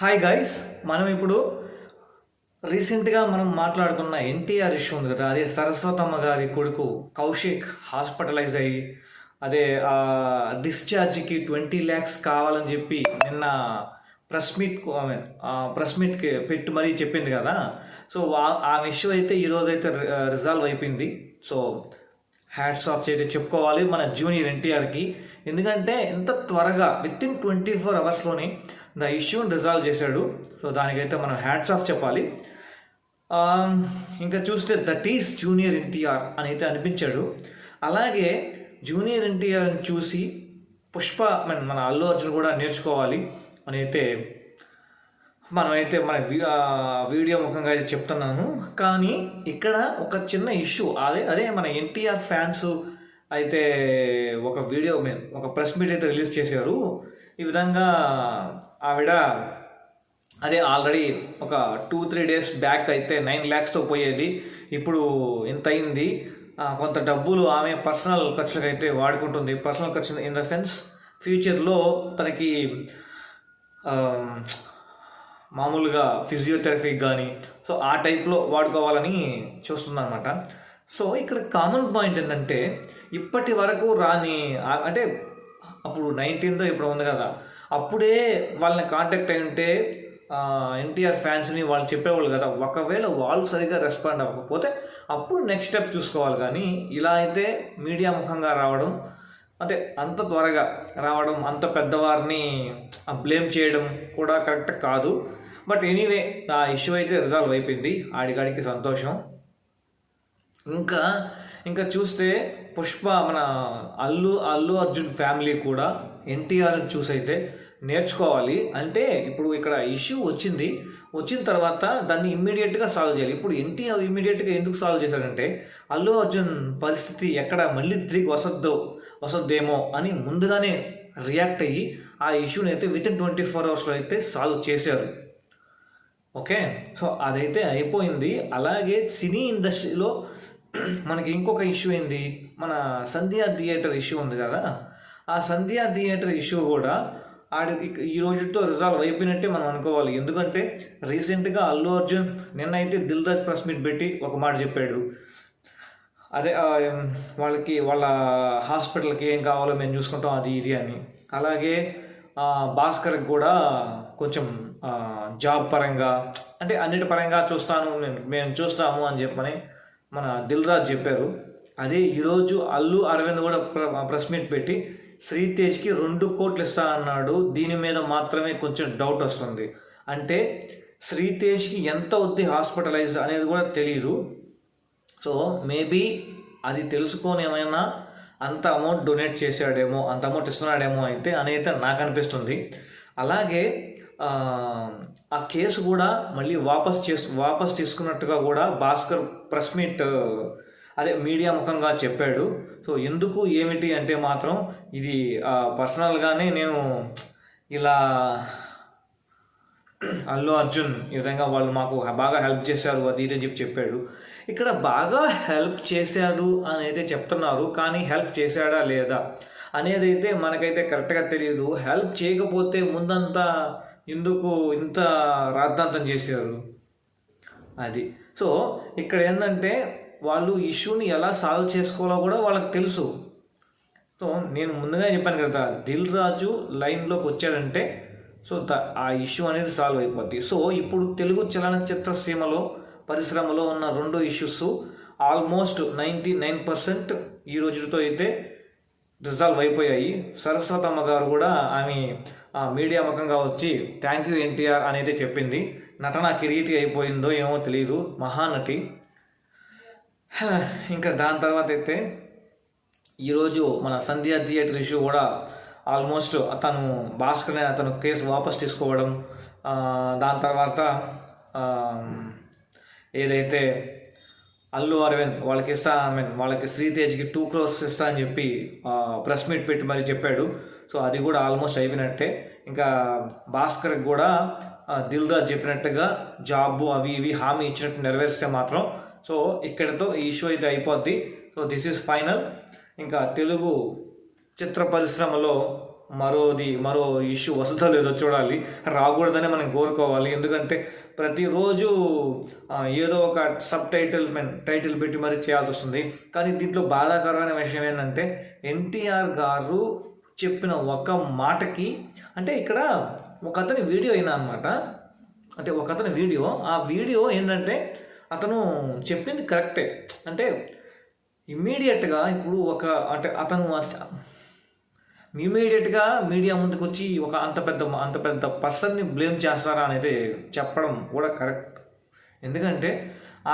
Hi guys మనం ఇప్పుడు రీసెంట్గా మనం మాట్లాడుకున్న ఎన్టీఆర్ ఇష్యూ ఉంది కదా అదే సరస్వతమ్మ గారి కొడుకు కౌశిక్ హాస్పిటలైజ్ అయ్యి అదే డిశ్చార్జ్కి ట్వంటీ ల్యాక్స్ కావాలని చెప్పి నిన్న ప్రెస్ మీట్ ప్రెస్ మీట్కి పెట్టి మరీ చెప్పింది కదా. సో ఆ- ఇష్యూ అయితే ఈరోజు అయితే రిజాల్వ్ అయిపోయింది. సో హ్యాట్స్ ఆఫ్ అయితే చెప్పుకోవాలి మన జూనియర్ ఎన్టీఆర్కి. ఎందుకంటే ఎంత త్వరగా విత్ ఇన్ ట్వంటీ ఫోర్ అవర్స్లోనే ద ఇష్యూని రిజాల్వ్ చేశాడు. సో దానికైతే మనం హ్యాట్స్ ఆఫ్ చెప్పాలి. ఇంకా చూస్తే దట్ ఈస్ జూనియర్ ఎన్టీఆర్ అని అయితే అనిపించాడు. అలాగే జూనియర్ ఎన్టీఆర్ని చూసి పుష్ప మన మన అల్లు అర్జున్ కూడా నేర్చుకోవాలి అని అయితే మనమైతే మన వీడియో ముఖంగా అయితే చెప్తున్నాను. కానీ ఇక్కడ ఒక చిన్న ఇష్యూ అదే అదే మన ఎన్టీఆర్ ఫ్యాన్స్ అయితే ఒక వీడియో మే- ఒక ప్రెస్ మీట్ అయితే రిలీజ్ చేశారు. ఈ విధంగా ఆవిడ అదే ఆల్రెడీ ఒక టూ త్రీ డేస్ బ్యాక్ అయితే నైన్ ల్యాక్స్తో పోయేది. ఇప్పుడు ఇంత అయింది. కొంత డబ్బులు ఆమె పర్సనల్ ఖర్చులకు అయితే వాడుకుంటుంది. పర్సనల్ ఖర్చు ఇన్ ద సెన్స్ ఫ్యూచర్లో తనకి మామూలుగా ఫిజియోథెరపీ కానీ సో ఆ టైప్లో వాడుకోవాలని చూస్తుందన్నమాట. సో ఇక్కడ కామన్ పాయింట్ ఏంటంటే ఇప్పటి వరకు రాని అంటే అప్పుడు నైన్టీన్తో ఇప్పుడు ఉంది కదా. అప్పుడే వాళ్ళని కాంటాక్ట్ అయి ఉంటే ఎన్టీఆర్ ఫ్యాన్స్ని వాళ్ళు చెప్పేవాళ్ళు కదా ఒకవేళ వాళ్ళు సరిగ్గా రెస్పాండ్ అవ్వకపోతే అప్పుడు నెక్స్ట్ స్టెప్ చూసుకోవాలి కానీ ఇలా అయితే మీడియా ముఖంగా రావడం అంటే అంత త్వరగా రావడం అంత పెద్దవారిని బ్లేమ్ చేయడం కూడా కరెక్ట్ కాదు. బట్ ఎనీవే ఆ ఇష్యూ అయితే రిజాల్వ్ అయిపోయింది. ఆడికాడికి సంతోషం. ఇంకా ఇంకా చూస్తే పుష్ప మన అల్లు అల్లు అర్జున్ ఫ్యామిలీ కూడా ఎన్టీఆర్ని అయితే నేర్చుకోవాలి. అంటే ఇప్పుడు ఇక్కడ ఇష్యూ వచ్చింది. వచ్చిన తర్వాత దాన్ని ఇమ్మీడియట్గా సాల్వ్ చేయాలి. ఇప్పుడు ఎన్టీఆర్ ఇమ్మీడియట్గా ఎందుకు సాల్వ్ చేశారంటే అల్లు అర్జున్ పరిస్థితి ఎక్కడ మళ్ళీ తిరిగి వసద్దో వసద్దేమో అని ముందుగానే రియాక్ట్ అయ్యి ఆ ఇష్యూని అయితే విత్ ఇన్ ట్వంటీ ఫోర్ అవర్స్లో అయితే సాల్వ్ చేశారు. ఓకే? సో అదైతే అయిపోయింది. అలాగే సినీ ఇండస్ట్రీలో మనకి ఇంకొక ఇష్యూ ఏంది? మన సంధ్యా థియేటర్ ఇష్యూ ఉంది కదా? ఆ సంధ్యా థియేటర్ ఇష్యూ కూడా ఆడి ఈ రోజుతో రిజాల్వ్ అయిపోయినట్టే మనం అనుకోవాలి. ఎందుకంటే రీసెంట్గా అల్లు అర్జున్ నిన్నైతే అయితే దిల్ రాజ్ ప్రెస్ మీట్ పెట్టి ఒక మాట చెప్పాడు. అదే వాళ్ళకి వాళ్ళ హాస్పిటల్కి ఏం కావాలో మేము చూసుకుంటాం అది ఇది అని. అలాగే భాస్కర్కి కూడా కొంచెం జాబ్ పరంగా అంటే అన్నిటి పరంగా చూస్తాను నేను మేము చూస్తాము అని చెప్పని మన దిల్ రాజ్ చెప్పారు. అదే ఈరోజు అల్లు అరవింద్ కూడా ప్ర- ప్రెస్ మీట్ పెట్టి శ్రీతేజ్కి రెండు కోట్లు ఇస్తా అన్నాడు. దీని మీద మాత్రమే కొంచెం డౌట్ వస్తుంది. అంటే శ్రీతేజ్కి ఎంత వద్ది హాస్పిటలైజ్ అనేది కూడా తెలియదు సో మేబీ అది తెలుసుకొని ఏమైనా అంత అమౌంట్ డొనేట్ చేశాడేమో అంత అమౌంట్ ఇస్తున్నాడేమో అయితే అని అయితే నాకు అనిపిస్తుంది. అలాగే ఆ, కేసు కూడా మళ్ళీ వాపస్ చేసు వాపస్ తీసుకున్నట్టుగా కూడా భాస్కర్ ప్రెస్ మీట్ అదే మీడియా ముఖంగా చెప్పాడు. సో ఎందుకు ఏమిటి అంటే మాత్రం ఇది పర్సనల్గానే నేను ఇలా అల్లు అర్జున్ ఈ విధంగా వాళ్ళు మాకు బాగా హెల్ప్ చేశారు అది ఇది అని చెప్పి చెప్పాడు. ఇక్కడ బాగా హెల్ప్ చేశాడు అని అయితే చెప్తున్నారు కానీ హెల్ప్ చేశాడా లేదా అనేది అయితే మనకైతే కరెక్ట్గా తెలియదు హెల్ప్ చేయకపోతే ముందంతా ఎందుకు ఇంత రాద్ధాంతం చేశారు? అది. సో ఇక్కడ ఏంటంటే వాళ్ళు ఇష్యూని ఎలా సాల్వ్ చేసుకోవాలో కూడా వాళ్ళకి తెలుసు. సో నేను ముందుగా చెప్పాను కదా దిల్ రాజు లైన్లోకి వచ్చాడంటే సో ద ఆ ఇష్యూ అనేది సాల్వ్ అయిపోద్ది. సో ఇప్పుడు తెలుగు చలనచిత్ర సీమలో పరిశ్రమలో ఉన్న రెండు issues almost ninety nine percent ఈ రోజుతో అయితే రిజాల్వ్ అయిపోయాయి. సరస్వతమ్మ గారు కూడా ఆమె ఆ మీడియా ముఖంగా వచ్చి థ్యాంక్ యూ ఎన్టీఆర్ అనేది చెప్పింది. నటన కిరీటి అయిపోయిందో ఏమో తెలియదు మహానటి ఇంకా దాని తర్వాత అయితే ఈరోజు మన సంధ్యా థియేటర్ ఇష్యూ కూడా ఆల్మోస్ట్ అతను భాస్కర్ అనే అతను కేసు వాపస్ తీసుకోవడం దాని తర్వాత ఏదైతే అల్లు అరవింద్ వాళ్ళకి ఇస్తా ఐ మీన్ వాళ్ళకి శ్రీతేజ్కి టూ క్రోర్స్ ఇస్తా అని చెప్పి ప్రెస్ మీట్ పెట్టి మరి చెప్పాడు. సో అది కూడా ఆల్మోస్ట్ అయిపోయినట్టే. ఇంకా భాస్కర్కి కూడా దిల్ రాజ్ చెప్పినట్టుగా జాబ్ అవి ఇవి హామీ ఇచ్చినట్టు నెరవేరిస్తే మాత్రం. సో ఇక్కడితో ఈ ఇష్యూ అయితే అయిపోద్ది. సో దిస్ ఈజ్ ఫైనల్ ఇంకా తెలుగు చిత్ర పరిశ్రమలో మరోది మరో ఇష్యూ వస్తుందో లేదో చూడాలి. రాకూడదని మనం కోరుకోవాలి. ఎందుకంటే ప్రతిరోజు ఏదో ఒక సబ్ టైటిల్ మెన్ టైటిల్ పెట్టి మరీ చేయాల్సి వస్తుంది. కానీ దీంట్లో బాధాకరమైన విషయం ఏంటంటే ఎన్టీఆర్ గారు చెప్పిన ఒక మాటకి అంటే ఇక్కడ ఒక అతని వీడియో అయినా అనమాట అంటే ఒక అతని వీడియో. ఆ వీడియో ఏంటంటే అతను చెప్పింది కరెక్టే అంటే ఇమ్మీడియట్గా ఇప్పుడు ఒక అంటే అతను ఇమీడియట్గా మీడియా ముందుకు వచ్చి ఒక అంత పెద్ద అంత పెద్ద పర్సన్ని బ్లేమ్ చేస్తారా అనేది చెప్పడం కూడా కరెక్ట్. ఎందుకంటే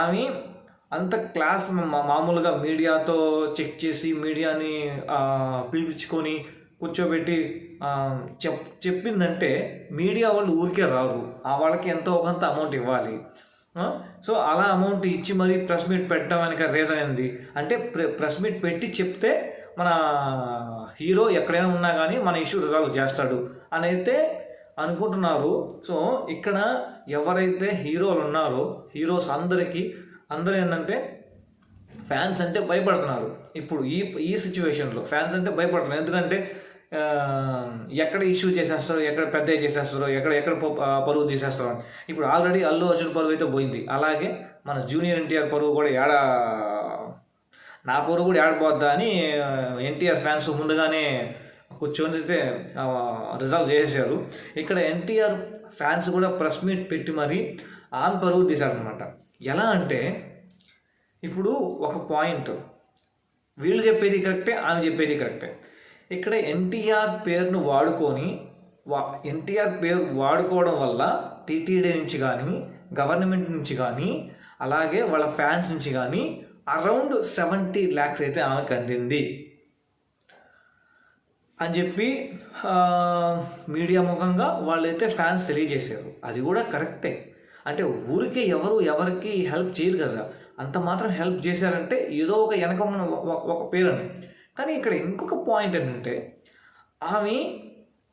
ఆమె అంత క్లాస్ మామూలుగా మీడియాతో చెక్ చేసి మీడియాని పిలిపించుకొని కూర్చోబెట్టి చెప్ చెప్పిందంటే మీడియా వాళ్ళు ఊరికే రారు. ఆ వాళ్ళకి ఎంతో కొంత అమౌంట్ ఇవ్వాలి. సో అలా అమౌంట్ ఇచ్చి మరీ ప్రెస్ మీట్ పెట్టడం వెనక రీజన్ ఏంది? అంటే ప్రె ప్రెస్ మీట్ పెట్టి చెప్తే మన హీరో ఎక్కడైనా ఉన్నా కానీ మన ఇష్యూ రిజాల్వ్ చేస్తాడు అని అయితే అనుకుంటున్నారు. సో ఇక్కడ ఎవరైతే హీరోలు ఉన్నారో హీరోస్ అందరికీ అందరూ ఏంటంటే ఫ్యాన్స్ అంటే భయపడుతున్నారు. ఇప్పుడు ఈ ఈ సిచ్యువేషన్లో ఫ్యాన్స్ అంటే భయపడుతున్నారు. ఎందుకంటే ఎక్కడ ఇష్యూ చేసేస్తారో ఎక్కడ పెద్ద చేసేస్తారో ఎక్కడ ఎక్కడ ప- పరువు తీసేస్తారో అని. ఇప్పుడు ఆల్రెడీ అల్లు అర్జున్ పరువు అయితే పోయింది. అలాగే మన జూనియర్ ఎన్టీఆర్ పరువు కూడా ఏడ నా పోరు కూడా ఏడపోద్దా అని ఎన్టీఆర్ ఫ్యాన్స్ ముందుగానే కూర్చొని అయితే రిజల్వ్ చేసేసారు ఇక్కడ ఎన్టీఆర్ ఫ్యాన్స్ కూడా ప్రెస్ మీట్ పెట్టి మరి ఆన్ పరుగు తీశారనమాట ఎలా అంటే ఇప్పుడు ఒక పాయింట్. వీళ్ళు చెప్పేది కరెక్టే ఆమె చెప్పేది కరెక్టే. ఇక్కడ ఎన్టీఆర్ పేరును వాడుకొని వా ఎన్టీఆర్ పేరు వాడుకోవడం వల్ల టీటీడీ నుంచి కానీ గవర్నమెంట్ నుంచి కానీ అలాగే వాళ్ళ ఫ్యాన్స్ నుంచి కానీ అరౌండ్ సెవెంటీ ల్యాక్స్ అయితే ఆమెకు అందింది. అని చెప్పి మీడియా ముఖంగా వాళ్ళైతే ఫ్యాన్స్ తెలియజేశారు. అది కూడా కరెక్టే. అంటే ఊరికే ఎవరు ఎవరికి హెల్ప్ చేయరు కదా. అంత మాత్రం హెల్ప్ చేశారంటే ఏదో ఒక వెనక ఒక- ఒక పేరని. కానీ ఇక్కడ ఇంకొక పాయింట్ ఏంటంటే ఆమె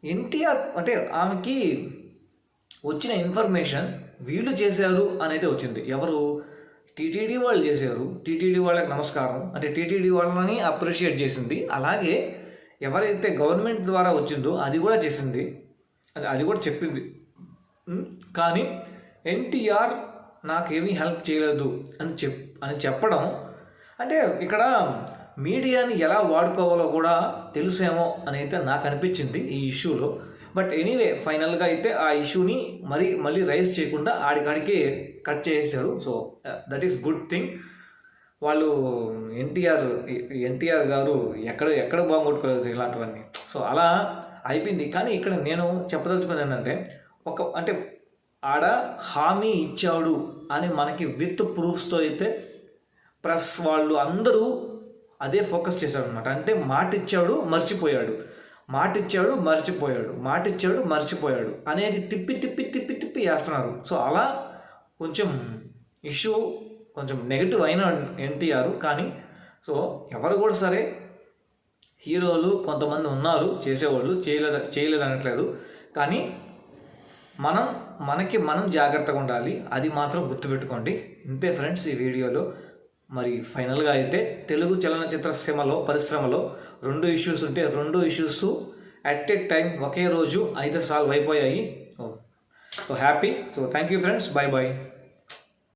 ఎన్టీఆర్ అంటే ఆమెకి వచ్చిన ఇన్ఫర్మేషన్ వీళ్ళు చేశారు అనేది వచ్చింది. ఎవరు? టీటీడీ వాళ్ళు చేశారు. టీటీడీ వాళ్ళకి నమస్కారం. అంటే టీటీడీ వాళ్ళని అప్రిషియేట్ చేసింది. అలాగే ఎవరైతే గవర్నమెంట్ ద్వారా వచ్చిందో అది కూడా చేసింది. అది అది కూడా చెప్పింది. కానీ ఎన్టీఆర్ నాకేమీ హెల్ప్ చేయలేదు అని చెప్ అని చెప్పడం అంటే ఇక్కడ మీడియాని ఎలా వాడుకోవాలో కూడా తెలుసేమో అని అయితే నాకు అనిపించింది ఈ ఇష్యూలో. బట్ ఎనీవే ఫైనల్గా అయితే ఆ ఇష్యూని మరీ మళ్ళీ రైజ్ చేయకుండా ఆడికాడికే కట్ చేసేసారు so that is good thing వాళ్ళు ఎన్టీఆర్ ఎన్టీఆర్ గారు ఎక్కడ ఎక్కడ బాగుంటుకోలేదు ఇలాంటివన్నీ. సో అలా అయిపోయింది. కానీ ఇక్కడ నేను చెప్పదలుచుకున్నది ఏంటంటే ఒక అంటే ఆడ హామీ ఇచ్చాడు అని మనకి విత్ ప్రూఫ్స్తో అయితే ప్రెస్ వాళ్ళు అందరూ అదే ఫోకస్ చేశారు అనమాట అంటే మాట ఇచ్చాడు మర్చిపోయాడు. మాటిచ్చాడు మర్చిపోయాడు. మాటిచ్చాడు మర్చిపోయాడు అనేది తిప్పి తిప్పి తిప్పి తిప్పి వేస్తున్నారు సో అలా కొంచెం ఇష్యూ కొంచెం నెగిటివ్ అయిన ఎన్టీఆర్ కానీ సో ఎవరు కూడా సరే హీరోలు కొంతమంది ఉన్నారు చేసేవాళ్ళు చేయలేదు చేయలేదు అనట్లేదు కానీ మనం మనకి మనం జాగ్రత్తగా ఉండాలి. అది మాత్రం గుర్తుపెట్టుకోండి. ఇంతే ఫ్రెండ్స్ ఈ వీడియోలో. మరి ఫైనల్గా అయితే తెలుగు చలనచిత్ర సీమలో పరిశ్రమలో రెండు ఇష్యూస్ ఉంటే రెండు ఇష్యూస్ అట్ ఏ టైం ఒకే రోజు అయితే సాల్వ్ అయిపోయాయి. So happy so thank you friends bye bye